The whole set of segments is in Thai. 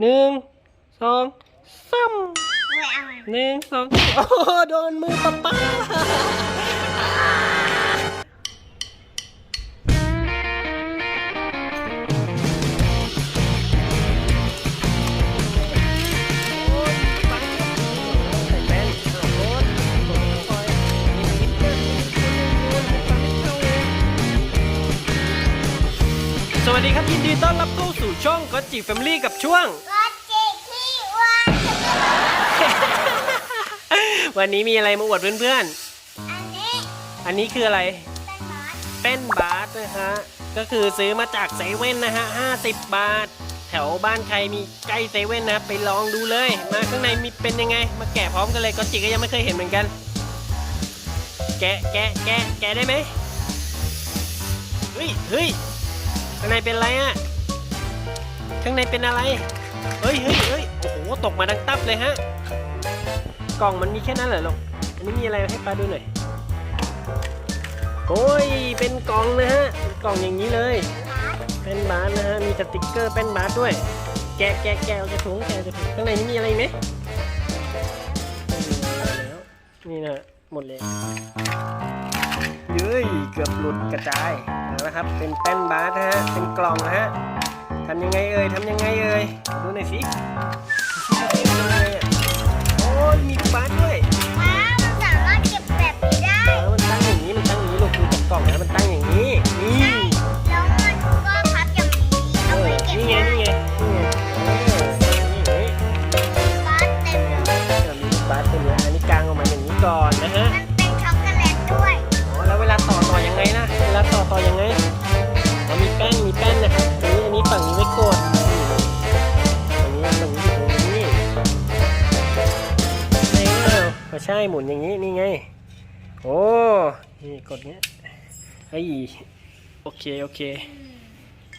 หนึ่งสองสามไม่เอาหนึ่งสองโอ้โหโดนมือป๊าป๊า วัสดีครับยินดีต้อนรับเข้าสู่ช่องก็จิแฟมิลี่กับช่วงก็จีขี้อ้วนวันนี้มีอะไรมาอวดเพื่อนอันนี้ๆ อันนี้คืออะไร เป็นหมอนเป็นบาสนะฮะ ก็คือซื้อมาจากเซเว่นนะฮะ50 บาท แถวบ้านใครมีใกล้เซเว่นนะไปลองดูเลย มาข้างในมีเป็นยังไง มาแกะพร้อมกันเลยก็จิก็ยังไม่เคยเห็นเหมือนกัน แกะแกะแกะแกะได้ไหมเฮ้ยเฮ้ย ข้างในเป็นอะไรอะข้างในเป็นอะไร เฮ้ยเฮ้ยเฮ้ยโอ้โห ตกมาดังตับเลยฮะ กล่องมันมีแค่นั้นเหรอลูกอันนี้มีอะไรให้ป้าดูหน่อย โอ้ย เป็นกล่องนะฮะเป็นกล่องอย่างนี้เลย เป็นบาสนะฮะ มีสติกเกอร์เป็นบาสด้วย แกะแกะแกะจะถุงแกะจะถุงข้างในนี้มีอะไรไหมไม่มีอะไรแล้วนี่นะหมดเลย เย้ยเกือบหลุดกระจายเอาละครับ เป็นแป้นบาสนะฮะ เป็นกล่องฮะทำยังไงเอ่ยทำยังไงเอ่ยดูหน่อยสิโอ้ยมีบาสด้วยม้ามันสามารถเก็บแบบนี้ได้เออมันตั้งอย่างนี้มันตั้งอย่างนี้ลูกดูจากกล่องนะมันตั้งอย่างนี้นี่แล้วมันก็พับอย่างนี้เอาไว้เก็บนี่ไงนี่ไงนี่ไงบาสเต็มเลยเออมีลูกบาสตัวเนี้ยอันนี้กางออกมาอย่างนี้ก่อนนะฮะ ยังไงนะเวลาต่อต่อยังไงอ๋อมีแป้นมีแป้นนะครับอันนี้อันนี้ฝั่งนี้ไว้กดอันนี้ฝั่งนี้อยู่ตรงนี้ใช่เปล่าก็ใช่หมุนอย่างนี้นี่ไง โอ้นี่กดเนี้ยไอ้ยโอเคโอเค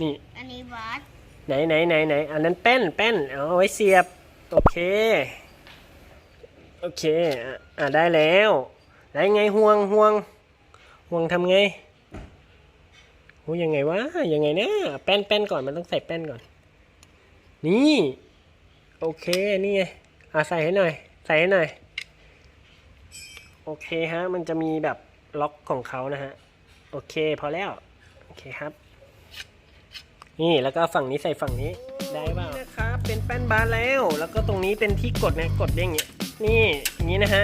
นี่ อันนี้บาสไหนไหนไหนไหนอันนั้นแป้นแป้นเอาไว้เสียบ โอเค โอเค อะอะได้แล้ว ได้ไงห่วงห่วงห่วงทำไง โอ้ยังไงวะยังไงนะแป้นแป้นก่อนมันต้องใส่แป้นก่อน นี่โอเคนี่ไงอะใส่ให้หน่อย ใส่ให้หน่อย โอเคฮะ มันจะมีแบบล็อกของเขานะฮะ โอเค พอแล้ว โอเคครับ นี่แล้วก็ฝั่งนี้ใส่ฝั่งนี้ได้เปล่านะครับ เป็นแป้นบาสแล้ว แล้วก็ตรงนี้เป็นที่กดนะกดได้อย่างเงี้ยนี่อย่างนี้นะฮะ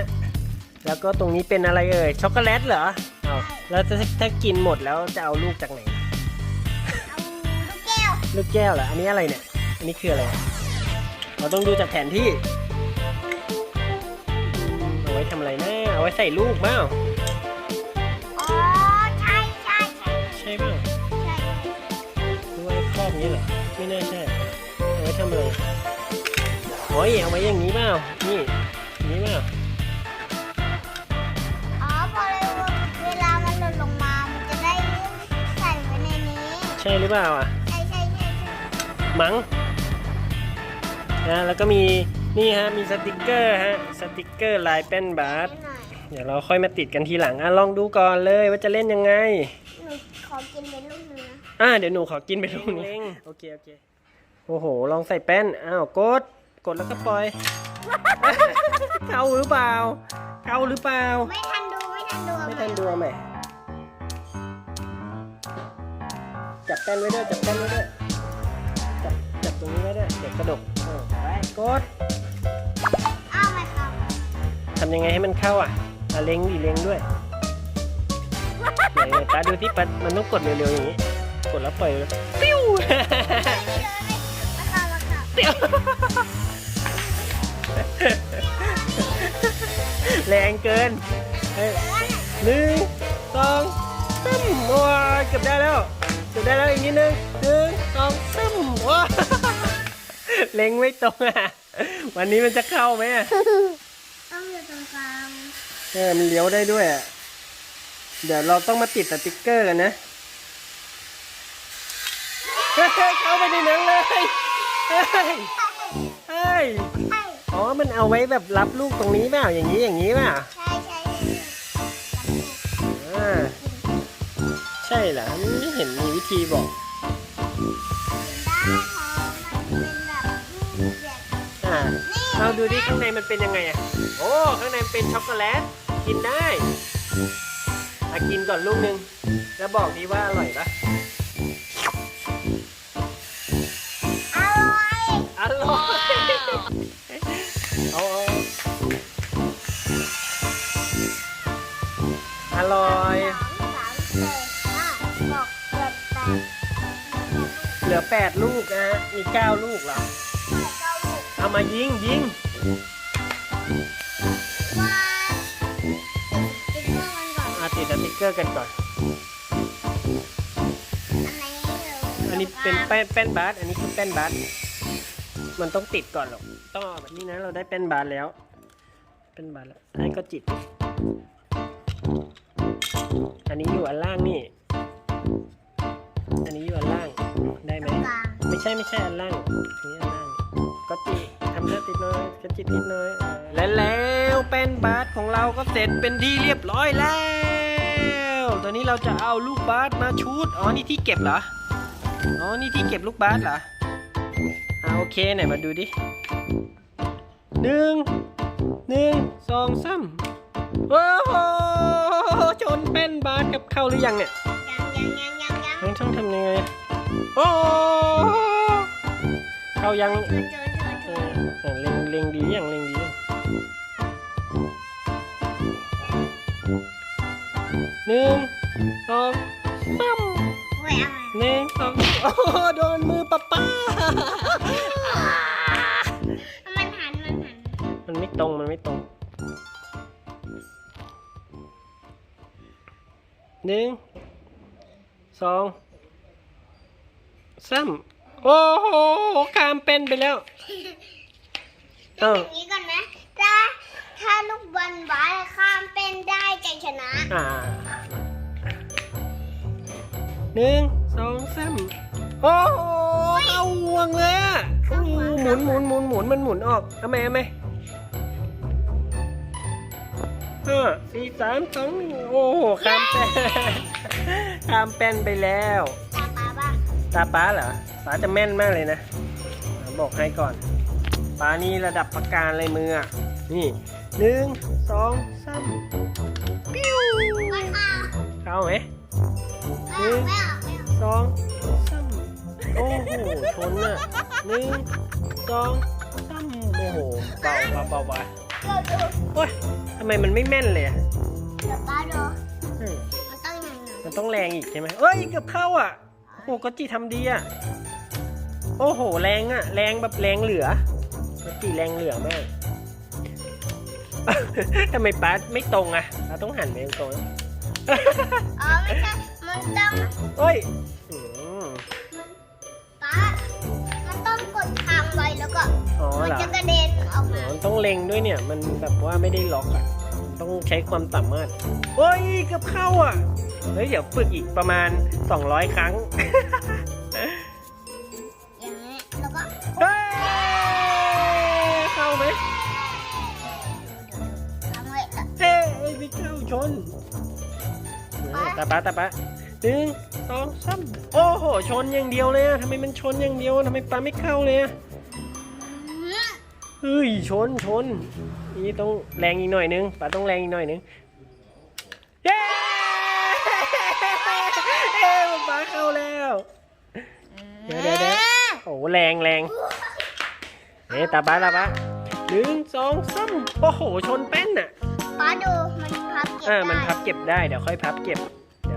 แล้วก็ตรงนี้เป็นอะไรเอ่ยช็อกโกแลตเหรอ เอาแล้วถ้าถ้ากินหมดแล้วจะเอาลูกจากไหน เอาลูกแก้วลูกแก้วเหรอ อันนี้อะไรเนี่ย อันนี้คืออะไร เราต้องดูจากแผนที่ เอาไว้ทำอะไรนะ เอาไว้ใส่ลูกเปล่าอ๋อใช่ใช่ใช่ใช่เปล่าใช่เอาไว้ครอบอย่างนี้เหรอ ไม่น่าใช่ เอาไว้ทำอะไรโอ้ยเอาไว้อย่างนี้เปล่านี่อย่างนี้เปล่า ใช่หรือเปล่าอะใช่ใช่ใช่ใช่มั้งนะแล้วก็มีนี่ฮะมีสติกเกอร์ฮะสติกเกอร์ลายแป้นบาสนิดหน่อยเดี๋ยวเราค่อยมาติดกันทีหลังอะลองดูก่อนเลยว่าจะเล่นยังไงหนูขอกินเป็นลูกนึงนะอะเดี๋ยวหนูขอกินไปลูกนึงโอเคโอเคโอ้โห ลองใส่แป้นอ้าวกดกดแล้วก็ปล่อย เข้าหรือเปล่า เข้าหรือเปล่า ไม่ทันดูไม่ทันดูไม่ทันดูเอาใหม่ จับแป้นไว้ด้วยจับแป้นไว้ด้วยจับจับตรงนี้ไว้ด้วยเดี๋ยวกระดกเออไปกดอ้าวไม่ครับทำยังไงให้มันเข้าอะอะเล็งดิเล็งด้วยไหนๆตาดูที่ปัดมันต้องกดเร็วๆอย่างนี้ กดแล้วปล่อยเลยปิ้วมาครับมาครับเดี๋ยวแรงเกินเฮ้ยหนึ่งสองสามว้าเกือบได้แล้ว เกือบได้แล้วอีกนิดนึงหนึ่งสองสามว้าเล็งไม่ตรงอะ วันนี้มันจะเข้าไหมอะต้องอยู่ตรงกลางเออมันเลี้ยวได้ด้วยอะ เดี๋ยวเราต้องมาติดสติกเกอร์กันนะเฮ้ยเข้าไปในนั้นเลยเฮ้ยเฮ้ยใช่อ๋อ มันเอาไว้แบบรับลูกตรงนี้เปล่าอย่างนี้อย่างนี้เปล่าใช่ใช่ ช่เหรอไม่เห็นมีวิธีบอกได้พอมันเป็นแบบดูดิข้างในมันเป็นยังไงอะ โอ้ ข้างในมันเป็นช็อกโกแลต กินได้มากินก่อนลูกนึง แล้วบอกดีว่าอร่อยปะอร่อย อร่อย ลือแปดลูกนะฮะมีเก้าลูกเหรอเอามายิงยิงว่าติดเครื่องมันก่อนอาติดสติ๊กเกอร์กันก่อน อันนี้เป็นแป้นแป้นบาสอันนี้คือแป้นบาสมันต้องติดก่อนหรอกต้องเอาแบบนี้นะเราได้แป้นบาสแล้วแป้นบาสแล้วให้ก็จิต อันนี้อยู่อันล่างนี่ ใช่ไม่ใช่อันล่างอันนี้อันล่างก็จิทำหน้าติดน้อยก็จิตติดน้อยเออและแล้วแป้นบาสของเราก็เสร็จเป็นที่เรียบร้อยแล้วตอนนี้เราจะเอาลูกบาสมาชูดอ๋อนี่ที่เก็บเหรออ๋อนี่ที่เก็บลูกบาสเหรออ่าโอเคไหนมาดูดิหนึ่งหนึ่งสองสามโอ้โหชนแป้นบาสกับเข้าหรือยังเนี่ยยังยังยังยังยังต้องต้องทำยังไงโอ้ เข้ายังเออเออเล็งเล็งดียังเล็งดียังหนึ่งสองสามโอ้ยอะไรหนึ่งสองโอ้โหโดนมือป้าป้ามันหันมันหันมันไม่ตรงมันไม่ตรงหนึ่งสองสาม โอ้โหคามเป็นไปแล้วเอออย่างนี้ก่อนไหมถ้าถ้าลูกบอลบาสข้ามเป็นได้ใจชนะอ่าหนึ่งสองสามโอ้โหเอาห่วงเลยอะโอ้โหหมุนหมุนหมุนหมุนมันหมุนออกทำไมทำไมห้าสี่สามสองหนึ่งโอ้โหข้ามแป้นข้ามแป้นไปแล้ว ตาปาบ้างตาป้าเหรอ ป้าจะแม่นมากเลยนะอะบอกให้ก่อนป้านี่ระดับประการเลยมืออะ นี่หนึ่งสองสามปิ้วไม่เอาเข้าไหมไม่เอาไม่เอาไม่เอาสองสามโอ้โหชนอะหนึ่งสองสามโอ้โหเบาเบาเบาเบาเดี๋ยวดูโอ้ยทำไมมันไม่แม่นเลยอะเดี๋ยวป้าดูอืมมันต้องอย่างนั้นมันต้องแรงอีกใช่ไหมเอ้ยเกือบเข้าอะโอ้โหก็จีทำดีอะโอ้โห แรงอะแรงแบบแรงเหลือก็จีแรงเหลือมากทำไมป้าไม่ตรงอะเราต้องหันไปตรงๆนะอ๋อไม่ใช่ มันต้องเอ้ยอืมป้ามันต้องกดค้างไว้แล้วก็อ๋อมันเหรอจะกระเด็นออกอ๋มาอมันต้องเล็งด้วยเนี่ย มันแบบว่าไม่ได้ล็อกอะต้องใช้ความสามารถเฮ้ยเกือบเข้าอะ เฮ้ย เดี๋ยวฝึกอีกประมาณ 200 ครั้งอย่าง ตาป้าตาป้าหนึ่งสองสามโอ้โห ชนอย่างเดียวเลยอะทำไมมันชนอย่างเดียวทำไมป้าไม่เข้าเลยอะอืมเฮ้ย ชนชนนี่ต้องแรงอีกหน่อยนึงป้าต้องแรงอีกหน่อยนึงเย้เอ้ป้าเข้าแล้ว เดี๋ยวเดี๋ยวเดี๋ยวโอ้โหแรงแรงเอ๊ะตาป้าตาป้าหนึ่งสองสามโอ้โห ชนแป้นอะป้าดูมันพับเก็บเออมันได้พับเก็บได้ เดี๋ยวค่อยพับเก็บ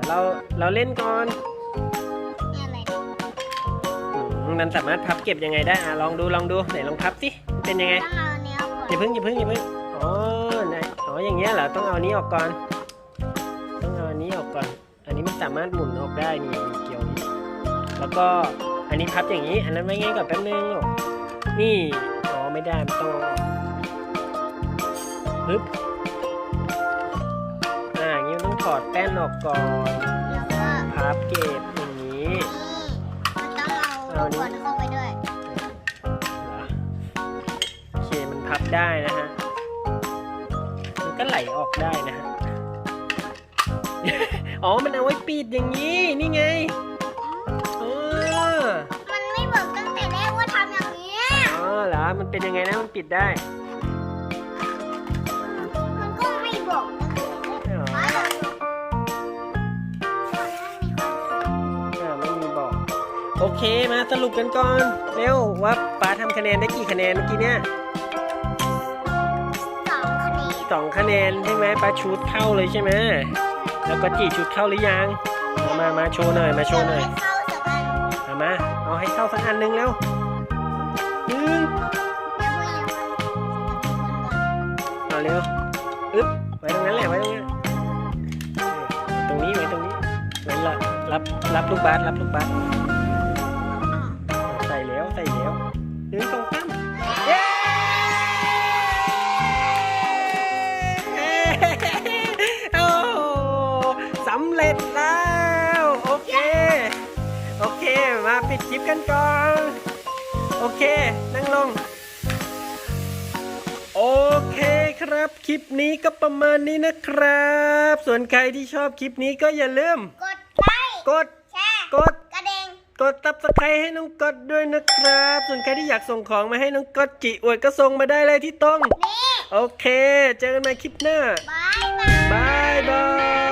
เดี๋ยวเราเราเล่นก่อนนี่อะไรเนี่ยอืมมันสามารถพับเก็บยังไงได้อะลองดูลองดูไหนลองพับสิเป็นยังไงต้องเอาอันนี้ออกก่อนอย่าเพิ่งอย่าเพิ่งอย่าเพิ่งอ๋อไหนอ๋ออย่างเงี้ยเหรอต้องเอาอันนี้ออกก่อน ต้องเอาอันนี้ออกก่อน อันนี้มันสามารถหมุนออกได้นี่มีเกี่ยวนี้แล้วก็อันนี้พับอย่างนี้อันนั้นไว้ไงก่อนแป๊บนึงลูกนี่อ๋อไม่ได้มันต้องเอาออกปึ๊บ ถอดแป้นออกก่อนแล้วก็พับเก็บอย่างนี้นี่มันต้องเอาลูกบอลเข้าไปด้วยเหรอโอเคมันพับได้นะฮะมันก็ไหลออกได้นะฮะอ๋อมันเอาไว้ปิดอย่างนี้นี่ไงเออมันไม่บอกตั้งแต่แรกว่าทำอย่างนี้ยอ๋อเหรอมันเป็นยังไงนะมันปิดได้ เคมาสรุปกันก่อน เร็วว่าป้าทำคะแนนได้กี่คะแนนเมื่อกี้เนี่ยสองคะแนนสองคะแนนใช่ไหมป้าชูดเข้าเลยใช่ไหมแล้วก็จีชุดเข้าหรือยังเอามามาโชว์หน่อยมาโชว์หน่อยเข้าสักอันเอามาเอาให้เข้าสักอันหนึ่งแล้วหนึ่งแล้วก็ยังเอาเร็วอึ๊บไว้ตรงนั้นแหละไว้ตรงนี้ตรงนี้ไว้ตรงนี้ไว้ละรับรับลูกบาสรับลูกบาสใส่ ปิดคลิปกันก่อน โอเค นั่งลง โอเคครับ คลิปนี้ก็ประมาณนี้นะครับ ส่วนใครที่ชอบคลิปนี้ก็อย่าลืม กดไลค์กด แชร์กด กระเด้งกดตับสไครให้น้องกดด้วยนะครับ ส่วนใครที่อยากส่งของมาให้น้องกดจิอวดก็ส่งมาได้เลยที่ตรง นี่ โอเค เจอกันใหม่คลิปหน้าบายบาย บายบาย